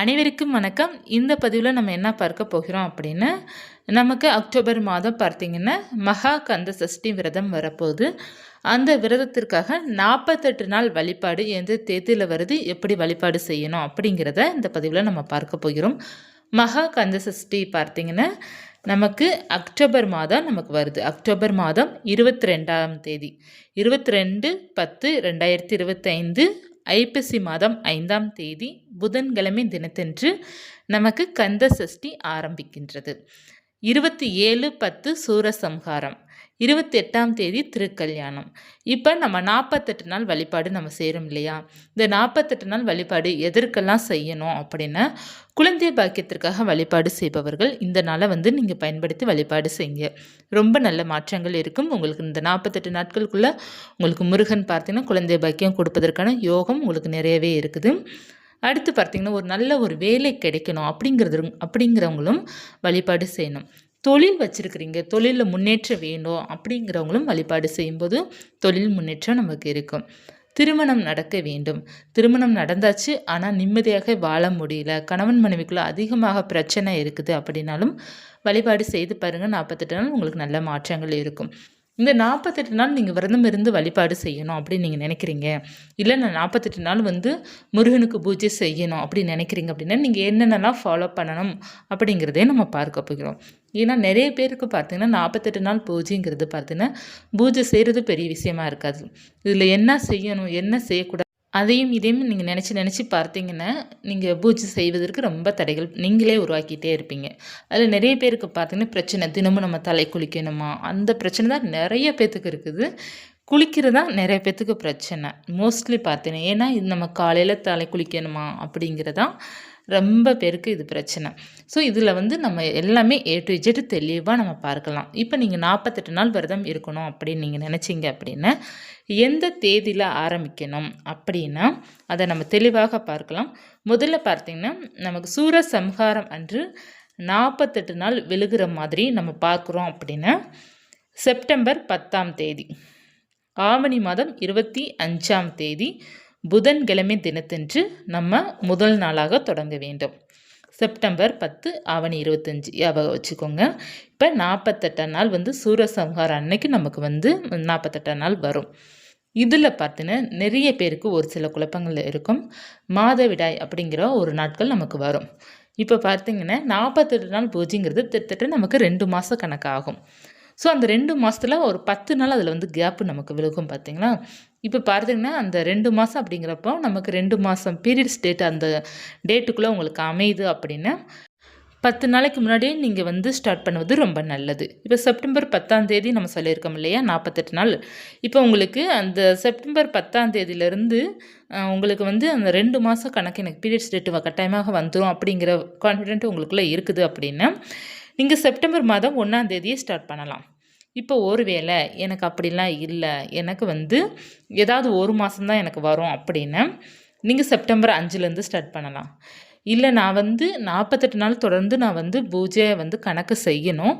அனைவருக்கும் வணக்கம். இந்த பதிவில் நம்ம என்ன பார்க்க போகிறோம் அப்படின்னு நமக்கு அக்டோபர் மாதம் பார்த்திங்கன்னா மகா கந்த சஷ்டி விரதம் வரப்போகுது. அந்த விரதத்திற்காக நாற்பத்தெட்டு நாள் வழிபாடு எந்த தேதியில் வருது எப்படி வழிபாடு செய்யணும் அப்படிங்கிறத இந்த பதிவில் நம்ம பார்க்க போகிறோம். மகா கந்த சஷ்டி பார்த்திங்கன்னா நமக்கு அக்டோபர் மாதம் நமக்கு வருது. அக்டோபர் மாதம் இருபத்தி ரெண்டாம் தேதி. இருபத்தி ரெண்டு பத்து ரெண்டாயிரத்தி இருபத்தைந்து ஐப்பசி மாதம் ஐந்தாம் தேதி புதன்கிழமை தினத்தன்று நமக்கு கந்த சஷ்டி ஆரம்பிக்கின்றது. இருபத்தி ஏழு பத்து சூரசம்ஹாரம். இருபத்தி எட்டாம் தேதி திருக்கல்யாணம். இப்போ நம்ம நாற்பத்தெட்டு நாள் வழிபாடு நம்ம செய்கிறோம் இல்லையா? இந்த நாற்பத்தெட்டு நாள் வழிபாடு எதற்கெல்லாம் செய்யணும் அப்படின்னா குழந்தை பாக்கியத்திற்காக வழிபாடு செய்பவர்கள் இந்த நாளை வந்து நீங்கள் பயன்படுத்தி வழிபாடு செய்யுங்க. ரொம்ப நல்ல மாற்றங்கள் இருக்கும். உங்களுக்கு இந்த நாற்பத்தெட்டு நாட்களுக்குள்ளே உங்களுக்கு முருகன் பார்த்தீங்கன்னா குழந்தை பாக்கியம் கொடுப்பதற்கான யோகம் உங்களுக்கு நிறையவே இருக்குது. அடுத்து பார்த்திங்கன்னா ஒரு நல்ல ஒரு வேலை கிடைக்கணும் அப்படிங்கிறது அப்படிங்கிறவங்களும் வழிபாடு செய்யணும். தொழில் வச்சுருக்கிறீங்க தொழிலில் முன்னேற்றம் வேணும் அப்படிங்கிறவங்களும் வழிபாடு செய்யும்போது தொழில் முன்னேற்றம் நமக்கு இருக்கும். திருமணம் நடக்க வேண்டும். திருமணம் நடந்தாச்சு ஆனால் நிம்மதியாக வாழ முடியல. கணவன் மனைவிக்குள்ளே அதிகமாக பிரச்சனை இருக்குது அப்படின்னாலும் வழிபாடு செய்து பாருங்கள் நாற்பத்தெட்டு நாள் உங்களுக்கு நல்ல மாற்றங்கள் இருக்கும். இந்த நாற்பத்தெட்டு நாள் நீங்கள் விரதம் இருந்து வழிபாடு செய்யணும் அப்படின்னு நீங்கள் நினைக்கிறீங்க. இல்லை நான் நாற்பத்தெட்டு நாள் வந்து முருகனுக்கு பூஜை செய்யணும் அப்படின்னு நினைக்கிறீங்க அப்படின்னா நீங்கள் என்னென்னலாம் ஃபாலோ பண்ணணும் அப்படிங்கிறதே நம்ம பார்க்க போகிறோம். ஏன்னா நிறைய பேருக்கு பார்த்தீங்கன்னா நாற்பத்தெட்டு நாள் பூஜைங்கிறது பார்த்தீங்கன்னா பூஜை செய்கிறது பெரிய விஷயமா இருக்காது. இதில் என்ன செய்யணும் என்ன செய்யக்கூடாது அதையும் இதையும் நீங்கள் நினச்சி நினச்சி பார்த்தீங்கன்னா நீங்கள் பூஜை செய்வதற்கு ரொம்ப தடைகள் நீங்களே உருவாக்கிட்டே இருப்பீங்க. அதில் நிறைய பேருக்கு பார்த்தீங்கன்னா பிரச்சனை தினமும் நம்ம தலை குளிக்கணுமா? அந்த பிரச்சனை தான் நிறைய பேர்த்துக்கு இருக்குது. குளிக்கிறது தான் நிறைய பேர்த்துக்கு பிரச்சனை. மோஸ்ட்லி பார்த்தீங்கன்னா ஏன்னா இது நம்ம காலையில் தலை குளிக்கணுமா? அப்படிங்கிறதான் ரொம்ப பேருக்கு இது பிரச்சனை. ஸோ இதில் வந்து நம்ம எல்லாமே ஏ டு இஜெட் தெளிவாக நம்ம பார்க்கலாம். இப்போ நீங்கள் நாற்பத்தெட்டு நாள் விரதம் இருக்கணும் அப்படின்னு நீங்கள் நினச்சிங்க அப்படின்னா எந்த தேதியில் ஆரம்பிக்கணும் அப்படின்னா அதை நம்ம தெளிவாக பார்க்கலாம். முதல்ல பார்த்திங்கன்னா நமக்கு சூர சம்ஹாரம் அன்று நாற்பத்தெட்டு நாள் விழுகிற மாதிரி நம்ம பார்க்குறோம் அப்படின்னா செப்டம்பர் பத்தாம் தேதி ஆவணி மாதம் இருபத்தி அஞ்சாம் தேதி புதன்கிழமை தினத்தன்று நம்ம முதல் நாளாக தொடங்க வேண்டும். செப்டம்பர் பத்து ஆவணி இருபத்தஞ்சி. ஞாபகம் வச்சுக்கோங்க. இப்போ நாற்பத்தெட்டாம் நாள் வந்து சூரசம்ஹாரம் அன்னைக்கு நமக்கு வந்து நாற்பத்தெட்டாம் நாள் வரும். இதில் பார்த்தீங்கன்னா நிறைய பேருக்கு ஒரு சில குழப்பங்கள் இருக்கும். மாதவிடாய் அப்படிங்கிற ஒரு நாட்கள் நமக்கு வரும். இப்போ பார்த்தீங்கன்னா நாற்பத்தெட்டு நாள் பூஜைங்கிறது திட்டத்தட்ட நமக்கு ரெண்டு மாத கணக்காகும். ஸோ அந்த ரெண்டு மாதத்தில் ஒரு பத்து நாள் அதில் வந்து கேப்பு நமக்கு விழுகும் பார்த்தீங்களா இப்போ பார்த்தீங்கன்னா அந்த ரெண்டு மாதம் அப்படிங்கிறப்போ நமக்கு ரெண்டு மாதம் பீரியட்ஸ் டேட் அந்த டேட்டுக்குள்ளே உங்களுக்கு அமையுது அப்படின்னா பத்து நாளைக்கு முன்னாடியே நீங்கள் வந்து ஸ்டார்ட் பண்ணுவது ரொம்ப நல்லது. இப்போ செப்டம்பர் பத்தாம் தேதி நம்ம சொல்லியிருக்கோம் இல்லையா நாற்பத்தெட்டு நாள். இப்போ உங்களுக்கு அந்த செப்டம்பர் பத்தாம் தேதியிலேருந்து உங்களுக்கு வந்து அந்த ரெண்டு மாதம் கணக்கு எனக்கு பீரியட்ஸ் டேட்டு கட்டாயமாக வந்துடும் அப்படிங்கிற கான்ஃபிடென்ட் உங்களுக்குள்ளே இருக்குது அப்படின்னா நீங்கள் செப்டம்பர் மாதம் ஒன்றாம் தேதியே ஸ்டார்ட் பண்ணலாம். இப்போ ஒரு வேளை எனக்கு அப்படிலாம் இல்லை. எனக்கு வந்து ஏதாவது ஒரு மாதம்தான் எனக்கு வரும் அப்படின்னா நீங்கள் செப்டம்பர் அஞ்சுலேருந்து ஸ்டார்ட் பண்ணலாம். இல்லை நான் வந்து நாற்பத்தெட்டு நாள் தொடர்ந்து நான் வந்து பூஜையை வந்து கணக்கு செய்யணும்.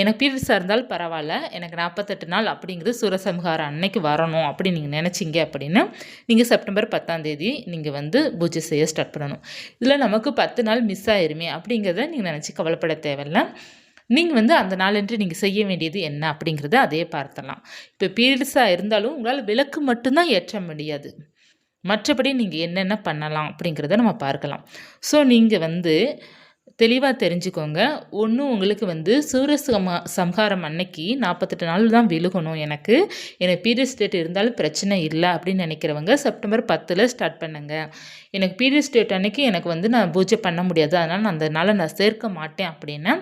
எனக்கு பீரியட்ஸாக இருந்தாலும் பரவாயில்ல. எனக்கு நாற்பத்தெட்டு நாள் அப்படிங்கிறது சூரசம்ஹாரம் அன்னைக்கு வரணும் அப்படின்னு நீங்கள் நினச்சிங்க அப்படின்னு நீங்கள் செப்டம்பர் பத்தாம் தேதி நீங்கள் வந்து பூஜை செய்ய ஸ்டார்ட் பண்ணணும். இதில் நமக்கு பத்து நாள் மிஸ் ஆயிருமே அப்படிங்கிறத நீங்கள் நினச்சி கவலைப்பட தேவையில்லை. நீங்கள் வந்து அந்த நாளன்று நீங்கள் செய்ய வேண்டியது என்ன அப்படிங்கிறத அதே பார்த்தலாம் இப்போ பீரியட்ஸாக இருந்தாலும் உங்களால் விளக்கு மட்டும்தான் ஏற்ற முடியாது. மற்றபடி நீங்கள் என்னென்ன பண்ணலாம் அப்படிங்கிறத நம்ம பார்க்கலாம். ஸோ நீங்கள் வந்து தெளிவாக தெரிஞ்சுக்கோங்க. ஒன்று உங்களுக்கு வந்து சூரிய சம்ஹாரம் அன்னைக்கு நாற்பத்தெட்டு நாள் தான் விழுகணும் எனக்கு. எனக்கு பீரியட்ஸ் டேட் இருந்தாலும் பிரச்சனை இல்லை அப்படின்னு நினைக்கிறவங்க செப்டம்பர் பத்தில் ஸ்டார்ட் பண்ணுங்கள் எனக்கு பீரியட்ஸ் டேட் அன்னைக்கு எனக்கு வந்து நான் பூஜை பண்ண முடியாது. அதனால் நான் அந்த நாளை நான் சேர்க்க மாட்டேன் அப்படின்னா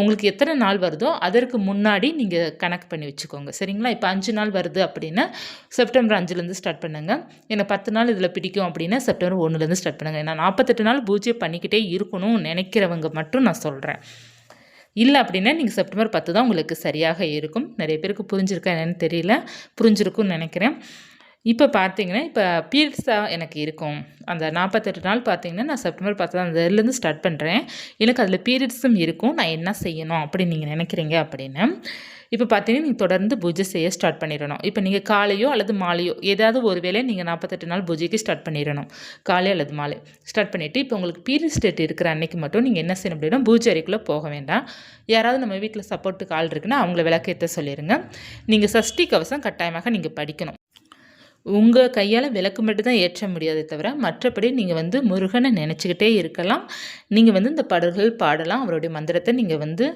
உங்களுக்கு எத்தனை நாள் வருதோ அதற்கு முன்னாடி நீங்கள் கணக்கு பண்ணி வச்சுக்கோங்க. சரிங்களா? இப்போ அஞ்சு நாள் வருது அப்படின்னா செப்டம்பர் அஞ்சுலேருந்து ஸ்டார்ட் பண்ணுங்கள் எனக்கு பத்து நாள் இதில் பிடிக்கும் அப்படின்னா செப்டம்பர் ஒன்றுலேருந்து ஸ்டார்ட் பண்ணுங்கள் நான் நாற்பத்தெட்டு நாள் பூஜை பண்ணிக்கிட்டே இருக்கணும்னு நினைக்கிறவங்க மட்டும் நான் சொல்கிறேன் இல்லை அப்படின்னா நீங்கள் செப்டம்பர் பத்து தான் உங்களுக்கு சரியாக இருக்கும். நிறைய பேருக்கு புரிஞ்சிருக்கா என்னென்னு தெரியல. புரிஞ்சிருக்கும்னு நினைக்கிறேன். இப்போ பார்த்தீங்கன்னா இப்போ பீரியட்ஸாக எனக்கு இருக்கும். அந்த நாற்பத்தெட்டு நாள் பார்த்தீங்கன்னா நான் செப்டம்பர் பத்தாம் தேதியிலேருந்து ஸ்டார்ட் பண்ணுறேன் எனக்கு அதில் பீரியட்ஸும் இருக்கும். நான் என்ன செய்யணும் அப்படின்னு நீங்கள் நினைக்கிறீங்க அப்படின்னு இப்போ பார்த்தீங்கன்னா நீங்கள் தொடர்ந்து பூஜை செய்ய ஸ்டார்ட் பண்ணிடணும். இப்போ நீங்கள் காலையோ அல்லது மாலையோ ஏதாவது ஒரு வேலையை நீங்கள் நாற்பத்தெட்டு நாள் பூஜைக்கு ஸ்டார்ட் பண்ணிடணும். காலை அல்லது மாலை. ஸ்டார்ட் பண்ணிவிட்டு இப்போ உங்களுக்கு பீரியட் ஸ்டேட் இருக்கிற அன்னைக்கு மட்டும் நீங்கள் என்ன செய்யணும் அப்படின்னா பூஜை அறைக்குள்ளே போக வேண்டாம். யாராவது நம்ம வீட்டில் சப்போர்ட்டுக்கு ஆள் இருக்குன்னா அவங்கள விளக்கேற்ற சொல்லிடுங்க நீங்கள் சஷ்டி கவசம் கட்டாயமாக நீங்கள் படிக்கணும். உங்கள் கையால் விளக்கு மட்டும் தான் ஏற்ற முடியாதே தவிர மற்றபடி நீங்கள் வந்து முருகனை நினச்சிக்கிட்டே இருக்கலாம். நீங்கள் வந்து இந்த பாடல்கள் பாடலாம். அவருடைய மந்திரத்தை நீங்கள் வந்து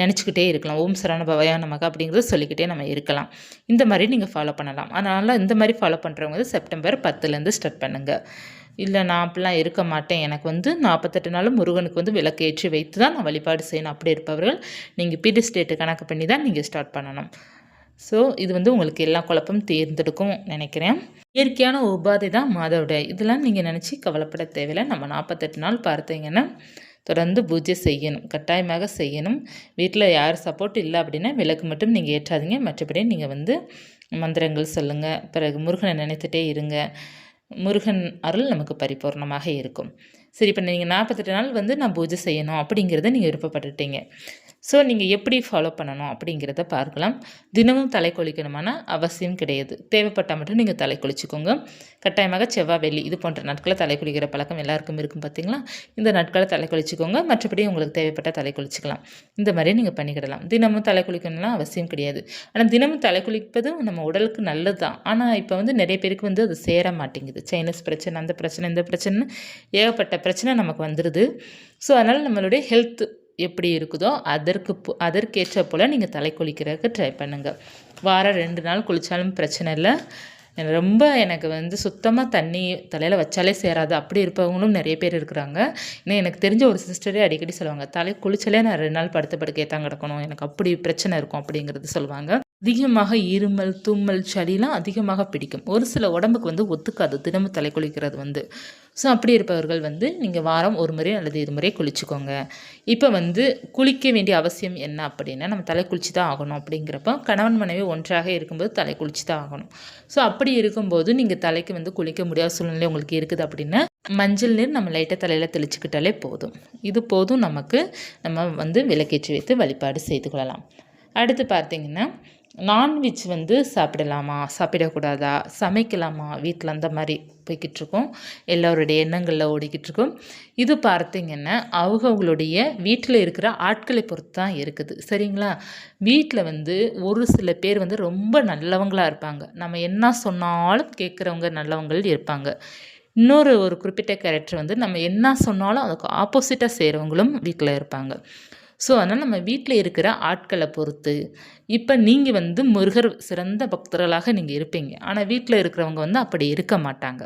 நினச்சிக்கிட்டே இருக்கலாம். ஓம் சரண பவயா நமக்கு அப்படிங்கிறத சொல்லிக்கிட்டே நம்ம இருக்கலாம். இந்த மாதிரி நீங்கள் ஃபாலோ பண்ணலாம். அதனால் இந்த மாதிரி ஃபாலோ பண்ணுறவங்க வந்து செப்டம்பர் பத்துலேருந்து ஸ்டார்ட் பண்ணுங்கள் இல்லை நான் அப்படிலாம் இருக்க மாட்டேன். எனக்கு வந்து நாற்பத்தெட்டு நாளும் முருகனுக்கு வந்து விளக்கு ஏற்றி வைத்து தான் நான் வழிபாடு செய்யணும். அப்படி இருப்பவர்கள் நீங்கள் பிடி ஸ்டேட்டு கணக்கு பண்ணி தான் நீங்கள் ஸ்டார்ட் பண்ணணும். ஸோ இது வந்து உங்களுக்கு எல்லா குழப்பமும் தேர்ந்தெடுக்கும் நினைக்கிறேன். இயற்கையான உபாதை தான் மாதவிடாய். இதெல்லாம் நீங்கள் நினச்சி கவலைப்பட தேவையில்லை. நம்ம நாற்பத்தெட்டு நாள் பார்த்தீங்கன்னா தொடர்ந்து பூஜை செய்யணும் கட்டாயமாக செய்யணும். வீட்டில் யார் சப்போர்ட் இல்லை அப்படின்னா விளக்கு மட்டும் நீங்கள் ஏற்றாதீங்க. மற்றபடி நீங்கள் வந்து மந்திரங்கள் சொல்லுங்கள் பிறகு முருகனை நினைத்துட்டே இருங்க. முருகன் அருள் நமக்கு பரிபூர்ணமாக இருக்கும். சரி இப்போ நீங்கள் நாற்பத்தெட்டு நாள் வந்து நான் பூஜை செய்யணும் அப்படிங்கிறத நீங்கள் விருப்பப்பட்டுட்டீங்க. ஸோ நீங்கள் எப்படி ஃபாலோ பண்ணணும் அப்படிங்கிறத பார்க்கலாம். தினமும் தலை குளிக்கணுமான அவசியம் கிடையாது. தேவைப்பட்டால் மட்டும் நீங்கள் தலை குளிச்சுக்கோங்க. கட்டாயமாக செவ்வாய் வெள்ளி இது போன்ற நாட்களில் தலை குளிக்கிற பழக்கம் எல்லாருக்கும் இருக்கும் பார்த்தீங்களா இந்த நாட்களை தலை குளிச்சுக்கோங்க. மற்றபடி உங்களுக்கு தேவைப்பட்ட தலை குளிச்சுக்கலாம். இந்த மாதிரி நீங்கள் பண்ணிக்கிடலாம். தினமும் தலை குளிக்கணும்லாம் அவசியம் கிடையாது. ஆனால் தினமும் தலை குளிப்பதும் நம்ம உடலுக்கு நல்லது தான் ஆனால் இப்போ வந்து நிறைய பேருக்கு வந்து அது சேர மாட்டேங்குது. சைனஸ் பிரச்சனை அந்த பிரச்சனை இந்த பிரச்சனை ஏகப்பட்ட பிரச்சனை நமக்கு வந்துடுது ஸோ அதனால் நம்மளுடைய ஹெல்த் எப்படி இருக்குதோ அதற்கு அதற்கேற்ற போல் நீங்கள் தலை குளிக்கிறதுக்கு ட்ரை பண்ணுங்கள் வாரம் ரெண்டு நாள் குளித்தாலும் பிரச்சனை இல்லை. ரொம்ப எனக்கு வந்து சுத்தமாக தண்ணி தலையில் வச்சாலே சேராது. அப்படி இருப்பவங்களும் நிறைய பேர் இருக்கிறாங்க. ஏன்னா எனக்கு தெரிஞ்ச ஒரு சிஸ்டரே அடிக்கடி சொல்லுவாங்க தலை குளிச்சாலே நான் ரெண்டு நாள் படுத்த படுக்கையே தான் கிடக்கணும். எனக்கு அப்படி பிரச்சனை இருக்கும் அப்படிங்கிறது சொல்லுவாங்க. அதிகமாக இருமல் தும்மல் சளிலாம் அதிகமாக பிடிக்கும். ஒரு சில உடம்புக்கு வந்து ஒத்துக்காது. தினமும் தலை குளிக்கிறது வந்து. ஸோ அப்படி இருப்பவர்கள் வந்து நீங்கள் வாரம் ஒரு முறை அல்லது இரு முறை குளிச்சுக்கோங்க. இப்போ வந்து குளிக்க வேண்டிய அவசியம் என்ன அப்படின்னா நம்ம தலை குளிச்சு தான் ஆகணும் அப்படிங்கிறப்ப கணவன் மனைவி ஒன்றாக இருக்கும்போது தலை குளிச்சு தான் ஆகணும். ஸோ அப்படி இருக்கும்போது நீங்கள் தலைக்கு வந்து குளிக்க முடியாத சூழ்நிலை உங்களுக்கு இருக்குது அப்படின்னா மஞ்சள் நீர் நம்ம லைட்டாக தலையில் தெளிச்சுக்கிட்டாலே போதும். இது போதும் நமக்கு நம்ம வந்து விளக்கேற்றி வைத்து வழிபாடு செய்து கொள்ளலாம். அடுத்து பார்த்திங்கன்னா நான்வெஜ் வந்து சாப்பிடலாமா? சாப்பிடக்கூடாதா? சமைக்கலாமா? வீட்டில் அந்த மாதிரி போய்கிட்டுருக்கோம் எல்லோருடைய எண்ணங்களில் ஓடிக்கிட்டுருக்கோம் இது பார்த்திங்கன்னா அவங்கவுங்களுடைய வீட்டில் இருக்கிற ஆட்களை பொறுத்து தான் இருக்குது. சரிங்களா? வீட்டில் வந்து ஒரு சில பேர் வந்து ரொம்ப நல்லவங்களாக இருப்பாங்க. நம்ம என்ன சொன்னாலும் கேட்குறவங்க நல்லவங்கள் இருப்பாங்க. இன்னொரு ஒரு குறிப்பிட்ட கேரக்டர் வந்து நம்ம என்ன சொன்னாலும் அதுக்கு ஆப்போசிட்டாக செய்கிறவங்களும் வீட்டில் இருப்பாங்க. ஸோ அதனால் நம்ம வீட்டில் இருக்கிற ஆட்களை பொறுத்து இப்போ நீங்கள் வந்து முருகர் சிறந்த பக்தர்களாக நீங்கள் இருப்பீங்க. ஆனால் வீட்டில் இருக்கிறவங்க வந்து அப்படி இருக்க மாட்டாங்க.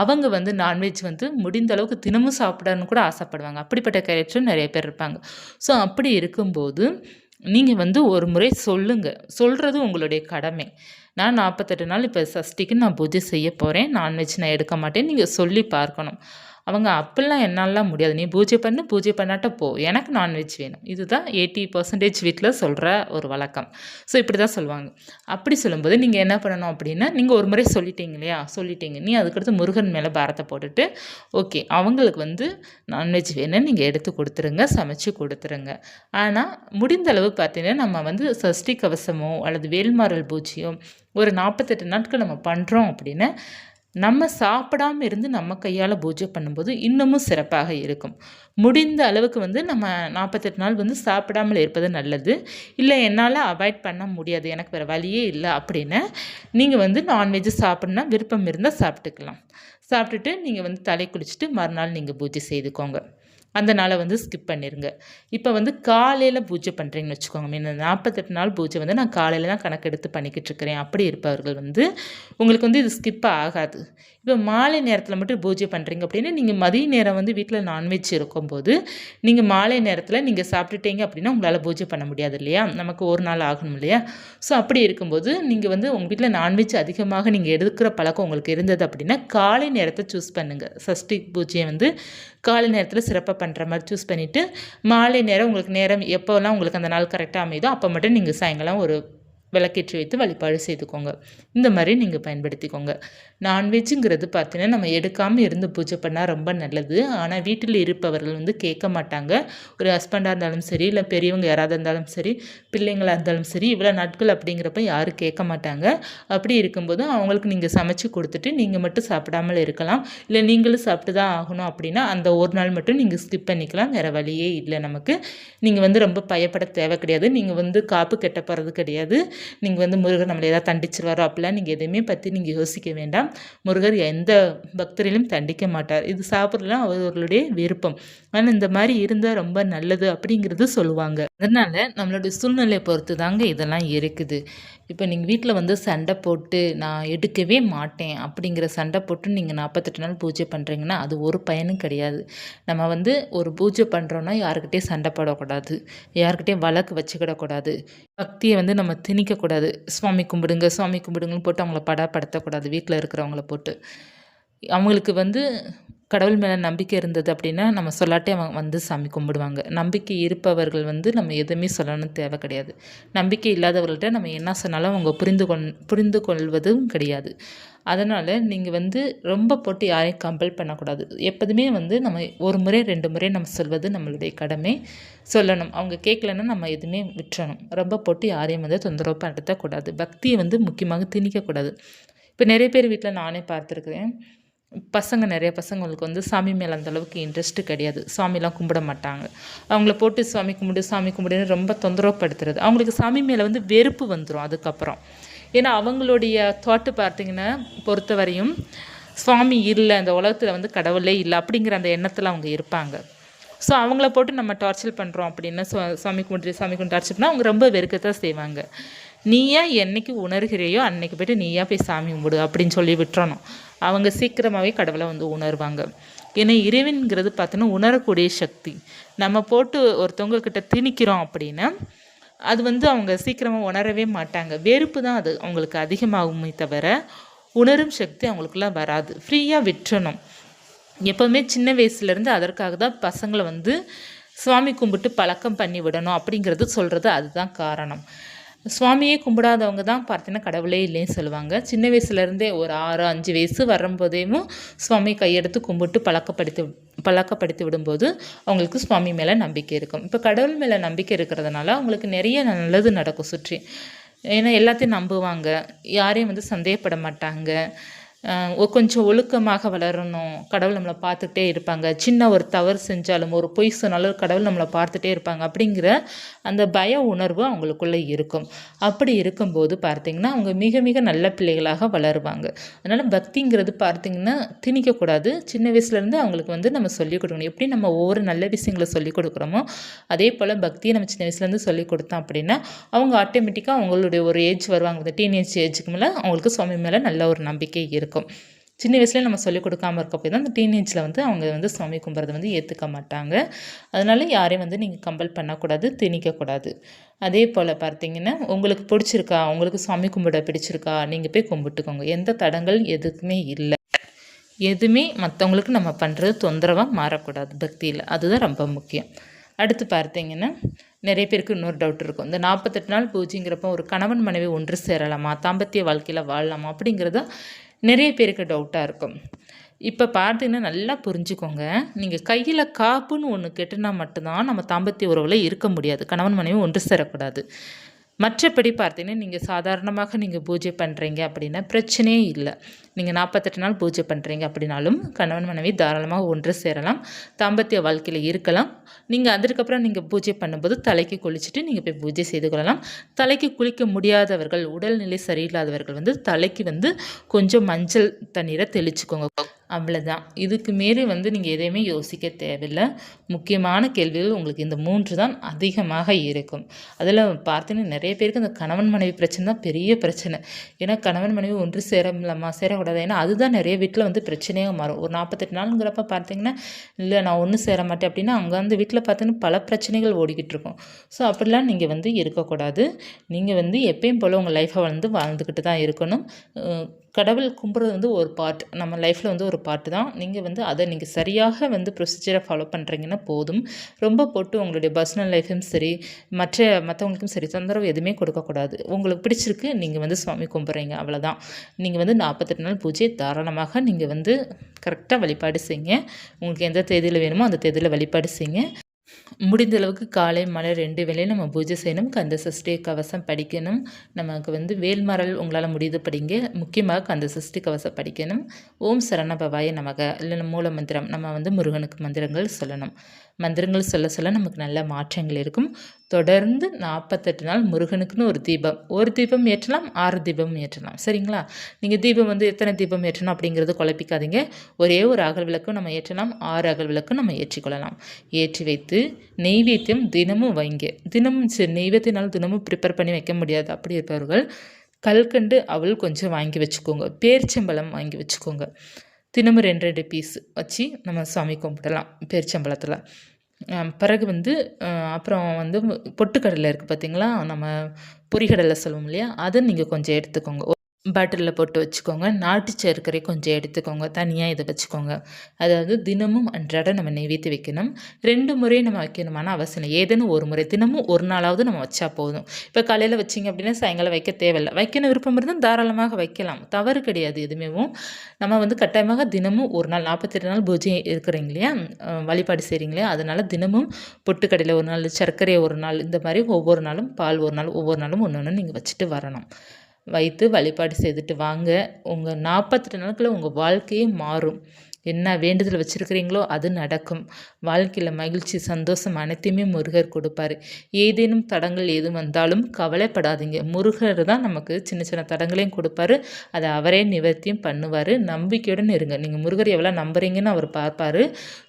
அவங்க வந்து நான்வெஜ் வந்து முடிந்த அளவுக்கு தினமும் சாப்பிடணும்னு கூட ஆசைப்படுவாங்க. அப்படிப்பட்ட கேரக்டரும் நிறைய பேர் இருப்பாங்க. ஸோ அப்படி இருக்கும்போது நீங்கள் வந்து ஒரு முறை சொல்லுங்கள் சொல்கிறது உங்களுடைய கடமை. நான் நாற்பத்தெட்டு நாள் இப்போ சஷ்டிக்கு நான் பூஜை செய்ய போகிறேன் நான்வெஜ் நான் எடுக்க மாட்டேன். நீங்கள் சொல்லி பார்க்கணும். அவங்க அப்படிலாம் என்னாலலாம் முடியாது. நீ பூஜை பண்ணு பூஜை பண்ணாட்ட போ. எனக்கு நான்வெஜ் வேணும். இதுதான் எயிட்டி பர்சன்டேஜ் வீட்டில் சொல்கிற ஒரு வழக்கம். ஸோ இப்படி தான் சொல்லுவாங்க. அப்படி சொல்லும்போது நீங்கள் என்ன பண்ணணும் அப்படின்னா நீங்கள் ஒரு முறை சொல்லிட்டீங்க இல்லையா? சொல்லிட்டீங்க. நீ அதுக்கடுத்து முருகன் மேலே பாரத்தை போட்டுட்டு ஓகே அவங்களுக்கு வந்து நான்வெஜ் வேணும்னு நீங்கள் எடுத்து கொடுத்துருங்க சமைச்சு கொடுத்துருங்க. ஆனால் முடிந்த அளவு பார்த்தீங்கன்னா நம்ம வந்து சஷ்டி கவசமோ அல்லது வேல்மாரல் பூஜையோ ஒரு நாற்பத்தெட்டு நாட்கள் நம்ம பண்ணுறோம் அப்படின்னா நம்ம சாப்பிடாமல் இருந்து நம்ம கையால் பூஜை பண்ணும்போது இன்னமும் சிறப்பாக இருக்கும். முடிந்த அளவுக்கு வந்து நம்ம நாற்பத்தெட்டு நாள் வந்து சாப்பிடாமல் இருப்பது நல்லது. இல்லை என்னால் அவாய்ட் பண்ண முடியாது. எனக்கு வேறு வழியே இல்லை அப்படின்னு நீங்கள் வந்து நான்வெஜ் சாப்பிட்ணுன்னா விருப்பம் இருந்தால் சாப்பிட்டுக்கலாம். சாப்பிட்டுட்டு நீங்கள் வந்து தலை குளிச்சுட்டு மறுநாள் நீங்கள் பூஜை செய்துக்கோங்க. அந்த நாளை வந்து ஸ்கிப் பண்ணிடுங்க இப்போ வந்து காலையில் பூஜை பண்ணுறீங்கன்னு வச்சுக்கோங்க. மீன் நாற்பத்தெட்டு நாள் பூஜை வந்து நான் காலையில் தான் கணக்கெடுத்து பண்ணிக்கிட்டு இருக்கிறேன். அப்படி இருப்பவர்கள் வந்து உங்களுக்கு வந்து இது ஸ்கிப் ஆகாது. இப்போ மாலை நேரத்தில் மட்டும் பூஜை பண்ணுறீங்க அப்படின்னா நீங்கள் மதிய நேரம் வந்து வீட்டில் நான்வெஜ் இருக்கும்போது நீங்கள் மாலை நேரத்தில் நீங்கள் சாப்பிட்டுட்டீங்க அப்படின்னா உங்களால் பூஜை பண்ண முடியாது இல்லையா? நமக்கு ஒரு நாள் ஆகணும் இல்லையா? ஸோ அப்படி இருக்கும்போது நீங்கள் வந்து உங்கள் வீட்டில் நான்வெஜ் அதிகமாக நீங்கள் எடுக்கிற பழக்கம் உங்களுக்கு இருந்தது அப்படின்னா காலை நேரத்தை சூஸ் பண்ணுங்கள் சஷ்டி பூஜையை வந்து காலை நேரத்தில் சிறப்பாக பண்ணுற மாதிரி சூஸ் பண்ணிவிட்டு மாலை நேரம் உங்களுக்கு நேரம் எப்போல்லாம் உங்களுக்கு அந்த நாள் கரெக்டாக அமையுதோ அப்போ மட்டும் நீங்கள் சாயங்காலம் ஒரு விளக்கேற்றி வைத்து வழிபாடு செய்துக்கோங்க. இந்த மாதிரி நீங்கள் பயன்படுத்திக்கோங்க. நான்வெஜ்ஜுங்கிறது பார்த்தீங்கன்னா நம்ம எடுக்காமல் இருந்து பூஜை பண்ணால் ரொம்ப நல்லது. ஆனால் வீட்டில் இருப்பவர்கள் வந்து கேட்க மாட்டாங்க. ஒரு ஹஸ்பண்டாக இருந்தாலும் சரி இல்லை பெரியவங்க யாராவது இருந்தாலும் சரி பிள்ளைங்களாக இருந்தாலும் சரி இவ்வளோ நாட்கள் அப்படிங்கிறப்ப யாரும் கேட்க மாட்டாங்க. அப்படி இருக்கும்போது அவங்களுக்கு நீங்கள் சமைச்சு கொடுத்துட்டு நீங்கள் மட்டும் சாப்பிடாமல் இருக்கலாம். இல்லை நீங்களும் சாப்பிட்டு தான் ஆகணும் அப்படின்னா அந்த ஒரு நாள் மட்டும் நீங்கள் ஸ்கிப் பண்ணிக்கலாம். வேறு வழியே இல்லை நமக்கு. நீங்கள் வந்து ரொம்ப பயப்பட தேவை கிடையாது. நீங்கள் வந்து காப்பு கெட்ட போகிறது கிடையாது. நீங்கள் வந்து முருகர் நம்மளை ஏதாவது தண்டிச்சிருவாரோ அப்படிலாம் நீங்கள் எதையுமே பற்றி நீங்கள் யோசிக்க வேண்டாம். முருகர் எந்த பக்தரிலும் தண்டிக்க மாட்டார். இது சாப்பிட்றதுலாம் அவர்களுடைய விருப்பம். ஆனால் இந்த மாதிரி இருந்தால் ரொம்ப நல்லது அப்படிங்கிறது சொல்லுவாங்க. அதனால் நம்மளுடைய சூழ்நிலையை பொறுத்து தாங்க இதெல்லாம் இருக்குது. இப்போ நீங்கள் வீட்டில் வந்து சண்டை போட்டு நான் எடுக்கவே மாட்டேன் அப்படிங்கிற சண்டை போட்டு நீங்கள் நாற்பத்தெட்டு நாள் பூஜை பண்ணுறீங்கன்னா அது ஒரு பயனும் கிடையாது. நம்ம வந்து ஒரு பூஜை பண்ணுறோன்னா யாருக்கிட்டே சண்டை போடக்கூடாது. யாருக்கிட்டேயும் வழக்கு வச்சுக்கிடக்கூடாது. பக்தியை வந்து நம்ம திணிக்கக்கூடாது. சுவாமி கும்பிடுங்க சுவாமி கும்பிடுங்கன்னு போட்டு அவங்கள படப்படுத்தக்கூடாது வீட்டில் இருக்கிறவங்கள போட்டு. அவங்களுக்கு வந்து கடவுள் மேலே நம்பிக்கை இருந்தது அப்படின்னா நம்ம சொல்லாட்டே அவங்க வந்து சாமி கும்பிடுவாங்க. நம்பிக்கை இருப்பவர்கள் வந்து நம்ம எதுவுமே சொல்லணும்னு தேவை கிடையாது. நம்பிக்கை இல்லாதவர்கள்ட்ட நம்ம என்ன சொன்னாலும் அவங்க புரிந்து கொள் புரிந்து கொள்வதும் கிடையாது. அதனால் நீங்கள் வந்து ரொம்ப போட்டு யாரையும் கம்பல் பண்ணக்கூடாது. எப்போதுமே வந்து நம்ம ஒரு முறை ரெண்டு முறை நம்ம சொல்வது நம்மளுடைய கடமை. சொல்லணும். அவங்க கேட்கலன்னா நம்ம எதுவுமே விட்டுறணும். ரொம்ப போட்டு யாரையும் வந்து தொந்தரவு படுத்தக்கூடாது. பக்தியை வந்து முக்கியமாக திணிக்கக்கூடாது. இப்போ நிறைய பேர் வீட்டில் நானே பார்த்துருக்குறேன். பசங்க நிறைய பசங்களுக்கு வந்து சாமி மேலே அந்த அளவுக்கு இன்ட்ரெஸ்ட்டு கிடையாது. சாமிலாம் கும்பிட மாட்டாங்க. அவங்கள போட்டு சாமி கும்பிடு சாமி கும்பிடுன்னு ரொம்ப தொந்தரவுப்படுத்துறது. அவங்களுக்கு சாமி மேலே வந்து வெறுப்பு வந்துடும் அதுக்கப்புறம். ஏன்னா அவங்களுடைய தாட்டு பார்த்திங்கன்னா பொறுத்த வரையும் சுவாமி இல்லை அந்த உலகத்தில் வந்து கடவுளே இல்லை அப்படிங்கிற அந்த எண்ணத்தில் அவங்க இருப்பாங்க. ஸோ அவங்கள போட்டு நம்ம டார்ச்சர் பண்ணுறோம் அப்படின்னா சாமி கும்பிட்டு சாமி கும்பிட்டு டார்ச்சர் பண்ணால் அவங்க ரொம்ப வெறுக்கத்தான் செய்வாங்க. நீயா என்னைக்கு உணர்கிறையோ அன்னைக்கு போய்ட்டு நீயா போய் சாமி கும்பிடு அப்படின்னு சொல்லி விட்டுறணும். அவங்க சீக்கிரமாகவே கடவுளை வந்து உணர்வாங்க. ஏன்னா இறைவன்கிறது பார்த்தோன்னா உணரக்கூடிய சக்தி. நம்ம போட்டு ஒருத்தவங்கக்கிட்ட திணிக்கிறோம் அப்படின்னா அது வந்து அவங்க சீக்கிரமாக உணரவே மாட்டாங்க. வெறுப்பு தான் அது. அவங்களுக்கு அதிகமாகுமே தவிர உணரும் சக்தி அவங்களுக்குலாம் வராது. ஃப்ரீயாக விட்டுறணும். எப்போவுமே சின்ன வயசுலேருந்து அதற்காக தான் பசங்களை வந்து சுவாமி கும்பிட்டு பழக்கம் பண்ணி விடணும் அப்படிங்கிறது சொல்கிறது அதுதான் காரணம். சுவாமியே கும்பிடாதவங்க தான் பார்த்தீங்கன்னா கடவுளே இல்லைன்னு சொல்லுவாங்க. சின்ன வயசுலேருந்தே ஒரு ஆறு அஞ்சு வயசு வரும்போதேவும் சுவாமி கையெடுத்து கும்பிட்டு பழக்கப்படுத்தி பழக்கப்படுத்தி விடும்போது அவங்களுக்கு சுவாமி மேலே நம்பிக்கை இருக்கும். இப்போ கடவுள் மேலே நம்பிக்கை இருக்கிறதுனால அவங்களுக்கு நிறைய நல்லது நடக்கும் சுற்றி. ஏன்னா எல்லாத்தையும் நம்புவாங்க. யாரையும் வந்து சந்தேகப்பட மாட்டாங்க. கொஞ்சம் ஒழுக்கமாக வளரணும். கடவுள் நம்மளை பார்த்துக்கிட்டே இருப்பாங்க. சின்ன ஒரு தவறு செஞ்சாலும் ஒரு பொய் சொன்னாலும் கடவுள் நம்மளை பார்த்துட்டே இருப்பாங்க அப்படிங்கிற அந்த பய உணர்வு அவங்களுக்குள்ளே இருக்கும். அப்படி இருக்கும்போது பார்த்திங்கன்னா அவங்க மிக மிக நல்ல பிள்ளைகளாக வளருவாங்க. அதனால் பக்திங்கிறது பார்த்திங்கன்னா திணிக்கக்கூடாது. சின்ன வயசுலேருந்து அவங்களுக்கு வந்து நம்ம சொல்லிக் கொடுக்கணும். எப்படி நம்ம ஒவ்வொரு நல்ல விஷயங்களை சொல்லிக் கொடுக்குறோமோ அதே போல் பக்தியை நம்ம சின்ன வயசுலேருந்து சொல்லிக் கொடுத்தோம் அப்படின்னா அவங்க ஆட்டோமேட்டிக்காக அவங்களுடைய ஒரு ஏஜ் வருவாங்க. டீனேஜ் ஏஜுக்கு மேலே அவங்களுக்கு சுவாமி மேலே நல்ல ஒரு நம்பிக்கை இருக்கும். இருக்கும். சின்ன வயசுலேயே நம்ம சொல்லிக் கொடுக்காம இருக்க போய் தான் அந்த டீனேஜில் வந்து அவங்க வந்து சுவாமி கும்பிட்றது வந்து ஏற்றுக்க மாட்டாங்க. அதனால யாரையும் வந்து நீங்கள் கம்பல் பண்ணக்கூடாது திணிக்கக்கூடாது அதே போல் பார்த்தீங்கன்னா உங்களுக்கு பிடிச்சிருக்கா? உங்களுக்கு சுவாமி கும்பிட பிடிச்சிருக்கா? நீங்கள் போய் கும்பிட்டுக்கோங்க. எந்த தடங்கள் எதுக்குமே இல்லை. எதுவுமே மற்றவங்களுக்கு நம்ம பண்ணுறது தொந்தரவாக மாறக்கூடாது பக்தியில். அதுதான் ரொம்ப முக்கியம். அடுத்து பார்த்தீங்கன்னா நிறைய பேருக்கு இன்னொரு டவுட் இருக்கும். இந்த நாற்பத்தெட்டு நாள் பூஜைங்கிறப்போ ஒரு கணவன் மனைவி ஒன்று சேரலாமா? தாம்பத்திய வாழ்க்கையில் வாழலாமா? அப்படிங்கிறத நிறைய பேருக்கு டவுட்டாக இருக்கும். இப்போ பார்த்தீங்கன்னா நல்லா புரிஞ்சுக்கோங்க. நீங்கள் கையில் காப்புன்னு ஒன்று கெட்டினா மட்டும்தான் நம்ம தாம்பத்திய உறவில் இருக்க முடியாது. கணவன் மனைவி ஒன்று சேரக்கூடாது. மற்றபடி பார்த்தீங்கன்னா நீங்கள் சாதாரணமாக நீங்கள் பூஜை பண்ணுறீங்க அப்படின்னா பிரச்சனையே இல்லை. நீங்கள் நாற்பத்தெட்டு நாள் பூஜை பண்ணுறீங்க அப்படின்னாலும் கணவன் மனைவி தாராளமாக ஒன்று சேரலாம். தாம்பத்திய வாழ்க்கையில் இருக்கலாம். நீங்கள் அதற்கப்புறம் நீங்கள் பூஜை பண்ணும்போது தலைக்கு குளிச்சுட்டு நீங்கள் போய் பூஜை செய்து கொள்ளலாம். தலைக்கு குளிக்க முடியாதவர்கள் உடல்நிலை சரியில்லாதவர்கள் வந்து தலைக்கு வந்து கொஞ்சம் மஞ்சள் தண்ணீரை தெளிச்சுக்கோங்க. அவ்வளோதான் இதுக்கு மேலே வந்து நீங்கள் எதையுமே யோசிக்க தேவையில்லை. முக்கியமான கேள்விகள் உங்களுக்கு இந்த மூன்று தான் அதிகமாக இருக்கும். அதில் பார்த்தீங்கன்னா நிறைய பேருக்கு அந்த கணவன் மனைவி பிரச்சனை தான் பெரிய பிரச்சனை. ஏன்னா கணவன் மனைவி ஒன்று சேரலாமா? பண்ணக்கூடாது ஏன்னா அதுதான் நிறைய வீட்டில் வந்து பிரச்சனையாக மாறும். ஒரு நாற்பத்தெட்டு நாளுங்கிறப்ப பார்த்தீங்கன்னா இல்லை நான் ஒன்று சேர மாட்டேன் அப்படின்னா அங்கே வந்து வீட்டில் பார்த்தீங்கன்னா பல பிரச்சனைகள் ஓடிக்கிட்டு இருக்கும். ஸோ அப்படிலாம் நீங்கள் வந்து இருக்கக்கூடாது. நீங்கள் வந்து எப்பயும் போல் உங்கள் லைஃப்பை வந்து வாழ்ந்துக்கிட்டு தான் இருக்கணும். கடவுள் கும்பிட்றது வந்து ஒரு பார்ட் நம்ம லைஃப்பில் வந்து ஒரு பார்ட்டு தான். நீங்கள் வந்து அதை நீங்கள் சரியாக வந்து ப்ரொசீஜரை ஃபாலோ பண்ணுறீங்கன்னா போதும். ரொம்ப போட்டு உங்களுடைய பர்சனல் லைஃப்பும் சரி மற்ற மற்றவங்களுக்கும் சரி தொந்தரவு எதுவுமே கொடுக்கக்கூடாது. உங்களுக்கு பிடிச்சிருக்கு நீங்கள் வந்து சுவாமி கும்பிட்றீங்க அவ்வளோதான் நீங்கள் வந்து நாற்பத்தெட்டு நாள் பூஜை தாராளமாக நீங்கள் வந்து கரெக்டாக வழிபாடு செய்யுங்க. உங்களுக்கு எந்த தேதியில் வேணுமோ அந்த தேதியில் வழிபாடு செய்யுங்க. முடிந்த அளவுக்கு காலை மலை ரெண்டு வேளையும் நம்ம பூஜை செய்யணும். கந்த சஷ்டி கவசம் படிக்கணும். நமக்கு வந்து வேல்மரல் உங்களால் முடியுது படிங்க. முக்கியமாக கந்த சஷ்டி கவசம் படிக்கணும். ஓம் சரணபவாய நமக. இல்லைன்னா மூல மந்திரம். நம்ம வந்து முருகனுக்கு மந்திரங்கள் சொல்லணும். மந்திரங்கள் சொல்ல சொல்ல நமக்கு நல்ல மாற்றங்கள் இருக்கும். தொடர்ந்து நாற்பத்தெட்டு நாள் முருகனுக்குன்னு ஒரு தீபம். ஒரு தீபம் ஏற்றலாம் ஆறு தீபம் ஏற்றலாம். சரிங்களா? நீங்கள் தீபம் வந்து எத்தனை தீபம் ஏற்றணும் அப்படிங்கிறது குழப்பிக்காதீங்க. ஒரே ஒரு அகல் விளக்கும் நம்ம ஏற்றலாம் ஆறு அகல் விளக்கும் நம்ம ஏற்றிக்கொள்ளலாம். ஏற்றி வைத்து நெய்வேத்தியம் தினமும் வைங்க. தினமும் சரி நெய்வேத்தியனால் தினமும் ப்ரிப்பேர் பண்ணி வைக்க முடியாது. அப்படி இருப்பவர்கள் கல்கண்டு அவள் கொஞ்சம் வாங்கி வச்சுக்கோங்க. பேர்ச்சம்பழம் வாங்கி வச்சுக்கோங்க. தினமும் ரெண்டு ரெண்டு பீஸ் வச்சு நம்ம சாமி கும்பிடலாம் பேரிச்சம்பழத்தில். பிறகு வந்து அப்புறம் வந்து பொட்டுக்கடலை இருக்குது பார்த்தீங்களா நம்ம பொரிகடலை சொல்லுவோம் இல்லையா? அதை நீங்கள் கொஞ்சம் எடுத்துக்கோங்க. பட்டரில் போட்டு வச்சுக்கோங்க. நாட்டு சர்க்கரை கொஞ்சம் எடுத்துக்கோங்க. தனியாக இதை வச்சுக்கோங்க. அதாவது தினமும் அன்றாட நம்ம நெய்வேத்தி வைக்கணும். ரெண்டு முறை நம்ம வைக்கணுமான அவசியம் இல்லை. ஏதேனும் ஒரு முறை. தினமும் ஒரு நாளாவது நம்ம வச்சா போதும். இப்போ காலையில் வச்சிங்க அப்படின்னா சாயங்காலம் வைக்க தேவையில்லை. வைக்கணும் விருப்பம் இருந்தால் தாராளமாக வைக்கலாம். தவறு கிடையாது எதுவுமே. நம்ம வந்து கட்டாயமாக தினமும் ஒரு நாள் நாற்பத்தெட்டு நாள் பூஜை இருக்கிறீங்க இல்லையா? வழிபாடு செய்கிறீங்க இல்லையா? அதனால் தினமும் பொட்டுக்கடையில் ஒரு நாள் சர்க்கரை ஒரு நாள் இந்த மாதிரி ஒவ்வொரு நாளும் பால் ஒரு நாள் ஒவ்வொரு நாளும் ஒன்று ஒன்று நீங்கள் வச்சுட்டு வரணும். வைத்து வழிபாடு செய்துட்டு வாங்க. உங்கள் நாற்பத்தெட்டு நாட்களில் உங்கள் வாழ்க்கையே மாறும். என்ன வேண்டுதல் வச்சுருக்கிறீங்களோ அது நடக்கும். வாழ்க்கையில் மகிழ்ச்சி சந்தோஷம் அனைத்தையுமே முருகர் கொடுப்பார். ஏதேனும் தடங்கள் எது வந்தாலும் கவலைப்படாதீங்க. முருகர் தான் நமக்கு சின்ன சின்ன தடங்களையும் கொடுப்பாரு. அதை அவரே நிவர்த்தியும் பண்ணுவார். நம்பிக்கையுடன் இருங்க. நீங்கள் முருகர் எவ்வளோ நம்புறீங்கன்னு அவர் பார்ப்பார்.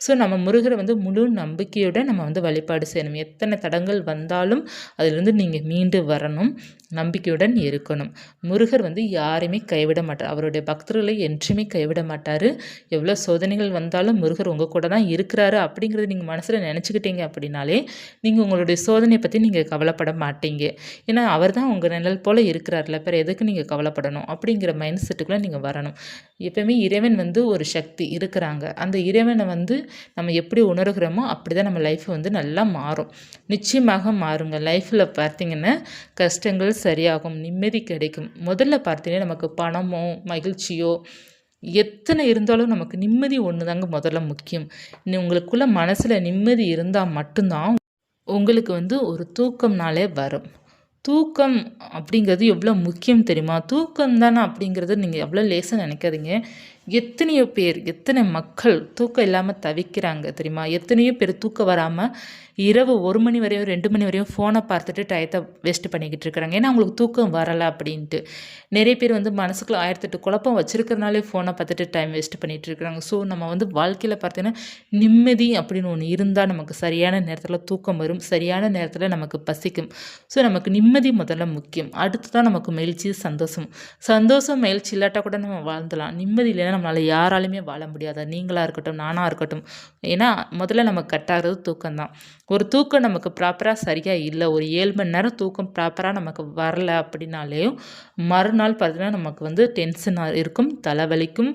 ஸோ நம்ம முருகரை வந்து முழு நம்பிக்கையுடன் நம்ம வந்து வழிபாடு செய்யணும். எத்தனை தடங்கள் வந்தாலும் அதிலிருந்து நீங்கள் மீண்டு வரணும். நம்பிக்கையுடன் இருக்கணும். முருகர் வந்து யாரையுமே கைவிட மாட்டார். அவருடைய பக்தர்களை என்றுமே கைவிட மாட்டார். எவ்வளோ சோதனைகள் வந்தாலும் முருகர் உங்கள் கூட தான் இருக்கிறாரு அப்படிங்கிறத நீங்கள் மனசில் நினச்சிக்கிட்டீங்க அப்படின்னாலே நீங்கள் உங்களுடைய சோதனையை பற்றி நீங்கள் கவலைப்பட மாட்டீங்க. ஏன்னா அவர் தான் உங்கள் நிழல் போல் இருக்கிறார்ல. பிற எதுக்கு நீங்கள் கவலைப்படணும் அப்படிங்கிற மைண்ட் செட்டுக்குள்ளே நீங்கள் வரணும். எப்பவுமே இறைவன் வந்து ஒரு சக்தி இருக்கிறாங்க. அந்த இறைவனை வந்து நம்ம எப்படி உணர்கிறோமோ அப்படி தான் நம்ம லைஃப் வந்து நல்லா மாறும். நிச்சயமாக மாறுங்க. லைஃப்பில் பார்த்தீங்கன்னா கஷ்டங்கள் சரியாகும் நிம்மதி கிடைக்கும். முதல்ல பார்த்தீங்கன்னா நமக்கு பணமோ மகிழ்ச்சியோ எத்தனை இருந்தாலும் நமக்கு நிம்மதி ஒன்று தாங்க முதல்ல முக்கியம். உங்களுக்குள்ள மனசில் நிம்மதி இருந்தால் மட்டும்தான் உங்களுக்கு வந்து ஒரு தூக்கம்னாலே வரும். தூக்கம் அப்படிங்கிறது எவ்வளோ முக்கியம் தெரியுமா? தூக்கம் தானே அப்படிங்கிறது நீங்கள் எவ்வளோ லேசாக நினைக்காதீங்க. எத்தனையோ பேர் எத்தனை மக்கள் தூக்கம் இல்லாமல் தவிக்கிறாங்க தெரியுமா? எத்தனையோ பேர் தூக்கம் வராமல் இரவு ஒரு மணி வரையும் ரெண்டு மணி வரையும் ஃபோனை பார்த்துட்டு டயத்தை வேஸ்ட் பண்ணிக்கிட்டு இருக்கிறாங்க. ஏன்னா அவங்களுக்கு தூக்கம் வரலை அப்படின்ட்டு. நிறைய பேர் வந்து மனசுக்குள்ள ஆயிரத்தெட்டு குழப்பம் வச்சுருக்கிறனாலே ஃபோனை பார்த்துட்டு டைம் வேஸ்ட் பண்ணிகிட்டு இருக்கிறாங்க. ஸோ நம்ம வந்து வாழ்க்கையில் பார்த்தீங்கன்னா நிம்மதி அப்படின்னு ஒன்று இருந்தால் நமக்கு சரியான நேரத்தில் தூக்கம் வரும். சரியான நேரத்தில் நமக்கு பசிக்கும். ஸோ நமக்கு நிம்மதி முதல்ல முக்கியம். அடுத்து தான் நமக்கு மகிழ்ச்சி சந்தோஷம். சந்தோஷம் மகிழ்ச்சி இல்லாட்டா கூட நம்ம வாழ்ந்துலாம் நிம்மதி இல்லைன்னா நம்மளால் யாராலையுமே வாழ முடியாது நீங்களாக இருக்கட்டும் நானாக இருக்கட்டும். ஏன்னா முதல்ல நமக்கு கட்டாகிறது தூக்கம் தான் ஒரு தூக்கம் நமக்கு ப்ராப்பராக சரியாக இல்லை. ஒரு ஏழு மணி நேரம் தூக்கம் ப்ராப்பராக நமக்கு வரல அப்படின்னாலேயும் மறுநாள் பார்த்தீங்கன்னா நமக்கு வந்து டென்ஷனாக இருக்கும். தலைவலிக்கும்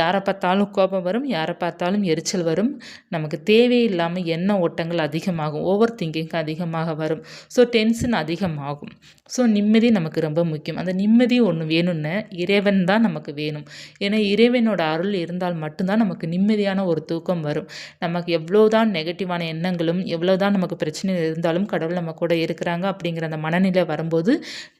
யாரை பார்த்தாலும் கோபம் வரும் யாரை பார்த்தாலும் எரிச்சல் வரும். நமக்கு தேவையில்லாமல் எண்ண ஓட்டங்கள் அதிகமாகும். ஓவர் திங்கிங் அதிகமாக வரும். ஸோ டென்ஷன் அதிகமாகும். ஸோ நிம்மதி நமக்கு ரொம்ப முக்கியம். அந்த நிம்மதி ஒன்று வேணும்னு இறைவன் தான் நமக்கு வேணும். ஏன்னா இறைவனோட அருள் இருந்தால் மட்டும்தான் நமக்கு நிம்மதியான ஒரு தூக்கம் வரும். நமக்கு எவ்வளோதான் நெகட்டிவான எண்ணங்களும் எவ்வளோ எவ்வளோதான் நமக்கு பிரச்சனை இருந்தாலும் கடவுள் நம்ம கூட இருக்கிறாங்க அப்படிங்கிற அந்த மனநிலை வரும்போது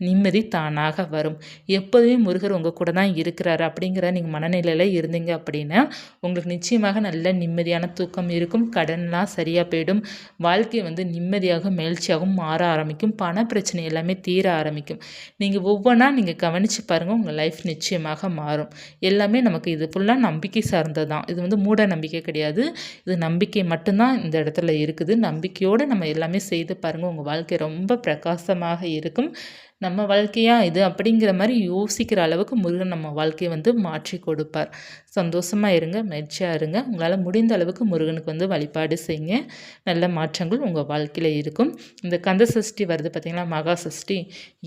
நிம்மதி தானாக வரும். எப்போதுமே முருகர் உங்கள் கூட தான் இருக்கிறாரு அப்படிங்கிற நீங்கள் மனநிலையில் இருந்தீங்க அப்படின்னா உங்களுக்கு நிச்சயமாக நல்ல நிம்மதியான தூக்கம் இருக்கும். கடன்லாம் சரியாக போயிடும். வாழ்க்கை வந்து நிம்மதியாக மகிழ்ச்சியாகவும் மாற ஆரம்பிக்கும். பண பிரச்சனை எல்லாமே தீர ஆரம்பிக்கும். நீங்கள் ஒவ்வொன்றா நீங்கள் கவனித்து பாருங்கள் உங்கள் லைஃப் நிச்சயமாக மாறும். எல்லாமே நமக்கு இது ஃபுல்லாக நம்பிக்கை சார்ந்தது தான் இது வந்து மூட நம்பிக்கை கிடையாது. இது நம்பிக்கை மட்டும்தான் இந்த இடத்துல இருக்குது. நம்பிக்கையோடு நம்ம எல்லாமே செய்து பாருங்கள் உங்கள் வாழ்க்கை ரொம்ப பிரகாசமாக இருக்கும். நம்ம வாழ்க்கையாக இது அப்படிங்கிற மாதிரி யோசிக்கிற அளவுக்கு முருகன் நம்ம வாழ்க்கையை வந்து மாற்றி கொடுப்பார். சந்தோஷமாக இருங்க மகிழ்ச்சியாக இருங்க. உங்களால் முடிந்த அளவுக்கு முருகனுக்கு வந்து வழிபாடு செய்யுங்க. நல்ல மாற்றங்கள் உங்கள் வாழ்க்கையில் இருக்கும். இந்த கந்த சஷ்டி வருது பார்த்திங்களா மகா சஷ்டி.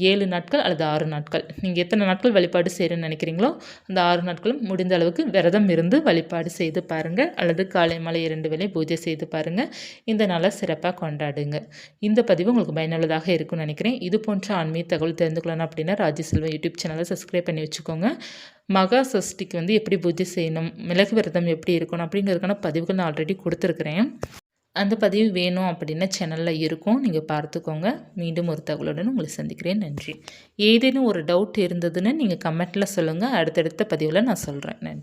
ஏழு நாட்கள் அல்லது ஆறு நாட்கள். நீங்கள் எத்தனை நாட்கள் வழிபாடு செய்கிறேன்னு நினைக்கிறீங்களோ அந்த ஆறு நாட்களும் முடிந்த அளவுக்கு விரதம் இருந்து வழிபாடு செய்து பாருங்கள் அல்லது காலை மாலை இரண்டு வேலை பூஜை செய்து பாருங்கள் இந்த நாளை சிறப்பாக கொண்டாடுங்க. இந்த பதிவு உங்களுக்கு பயனுள்ளதாக இருக்கும்னு நினைக்கிறேன். இது போன்ற ஆன்மீக தகவல் தெரிந்துக்கொள்ளணும் அப்படின்னா ராஜ்யசெல்வம் யூடியூப் சேனலை சப்ஸ்கிரைப் பண்ணி வச்சுக்கோங்க. மகா சஷ்டிக்கு வந்து எப்படி பூஜை செய்யணும் மிளகு விரதம் எப்படி இருக்கணும் அப்படிங்கிறதுக்கான பதிவுகள் நான் ஆல்ரெடி கொடுத்துருக்குறேன். அந்த பதிவு வேணும் அப்படின்னா சேனலில் இருக்கும். நீங்கள் பார்த்துக்கோங்க. மீண்டும் ஒரு தகவலுடன் உங்களை சந்திக்கிறேன். நன்றி. ஏதேனும் ஒரு டவுட் இருந்ததுன்னு நீங்கள் கமெண்ட்டில் சொல்லுங்கள் அடுத்தடுத்த பதிவில் நான் சொல்கிறேன் நன்றி.